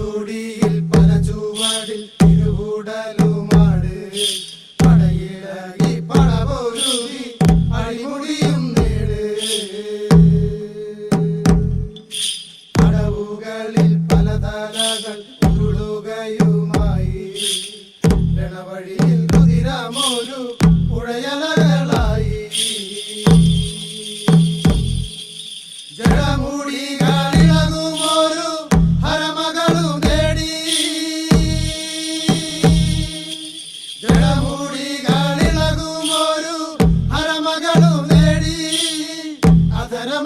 ನುಡಿ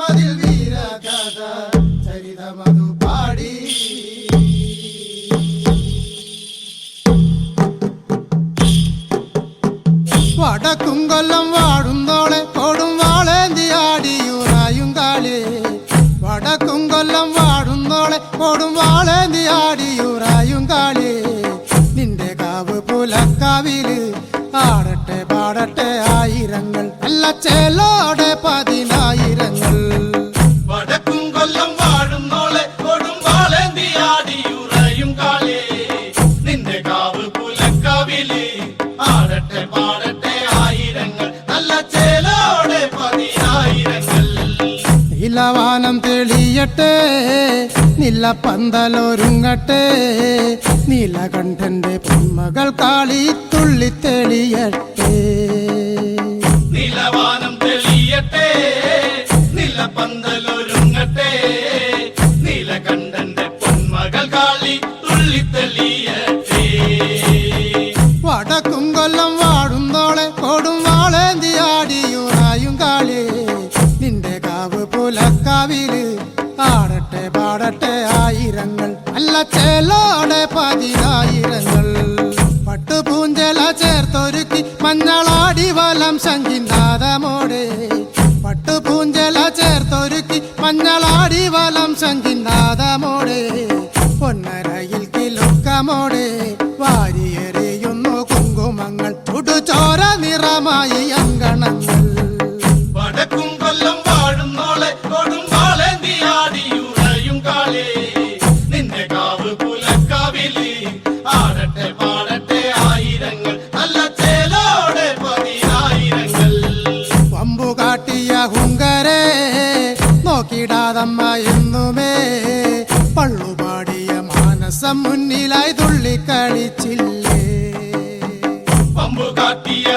അധരമതിൽ വീരകഥ ചരിതമതു പാടി. വടക്കും കൊല്ലം വാടുന്നോളെ കൊടും വാളേന്തിയാടിയുറായും കാളി. വടക്കും കൊല്ലം വാടുന്നോളെ കൊടും വാളേന്തിയാടിയുറായും കാളി. നിന്റെ കാവ് പുലക്കാവിൽ ആടട്ടെ പാടട്ടെ ആയിരങ്ങൾ അല്ല ചേലോടെ തെളിയട്ടെ നില പന്തലൊരുങ്ങട്ടെ നീലകണ്ഠന്റെ പൊന്മകൾ കാളി തുള്ളി തെളിയട്ടെ. നിലവാനം തെളിയട്ടെ നിലപ്പന്തലൊരുങ്ങട്ടെ ചേലോടെ പതിനായിരങ്ങൾ. പട്ടുപൂഞ്ചല ചേർത്തൊരുക്കി മഞ്ഞളാടി വലം ശങ്കിനാഥമോടെ പട്ടുപൂഞ്ചല ചേർത്തൊരുക്കി മഞ്ഞളാടി വലം ശങ്കിനാഥമോടെ പൊന്നരയിൽ കിലുക്കമോടെ വാരിയെറിയുന്നു കുങ്കുമങ്ങൾ. ചുടുചോര നിറമായി അങ്കണങ്ങൾ. നോക്കിടാതമ്മ എന്നുമേ. പള്ളുപാടിയ മാനസം മുന്നിലായി തുള്ളിക്കളിച്ചില്ലേ. പമ്പു കാട്ടിയ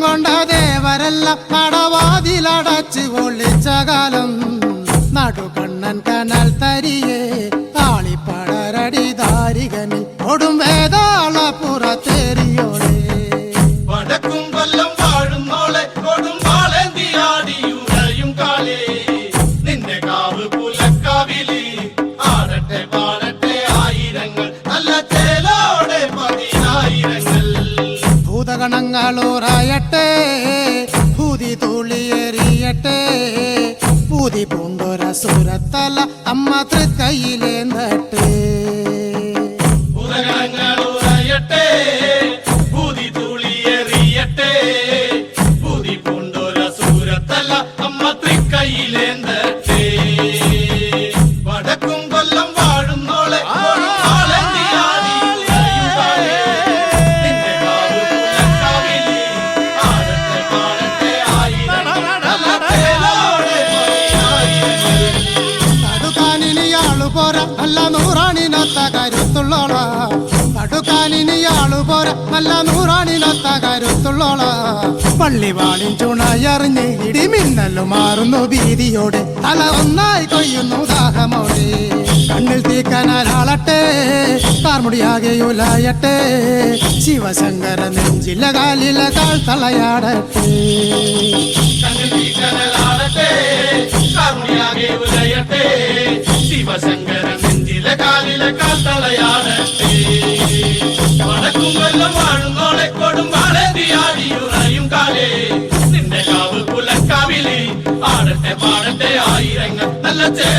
കൊണ്ട ദേവരെല്ലാം നടവാതിലടച്ച് ഒളിച്ച കാലം. നടുകണ്ണൻ കനൽ തരിയെ താളിപ്പടരടി ദാരികനിൽ ഒടും വേതാള പുറത്തേറിയോളേ ഭൂതഗണങ്ങളൂറായട്ടെ ഭൂതി തുള്ളിയേറിയട്ടെ പുതി പൂണ്ടൊര സുരത്തല അമ്മ തൃക്കൈയിലേന്തട്ടെ നൂറാണിനൊത്ത കരുത്തുള്ളോള തടുക്കാനിനിയാളു പോര നല്ല നൂറാണിനൊത്ത കരുത്തുള്ളോള പള്ളിവാളിൻ ചുണയറിഞ്ഞ് ഇടിമിന്നലു മാറുന്നു ഭീതിയോടെ. തല ഒന്നായി കൊയ്യുന്നു ദാഹമോടെ. കണ്ണിൽ തീക്കനാലാളട്ടെ കാർമുടിയാകെ ഉലായട്ടെ. ശിവശങ്കര നെഞ്ചില കാലില കാൽ തളയാടട്ടെ. പാടട്ടെ ആയിരങ്ങൾ നല്ല ചേല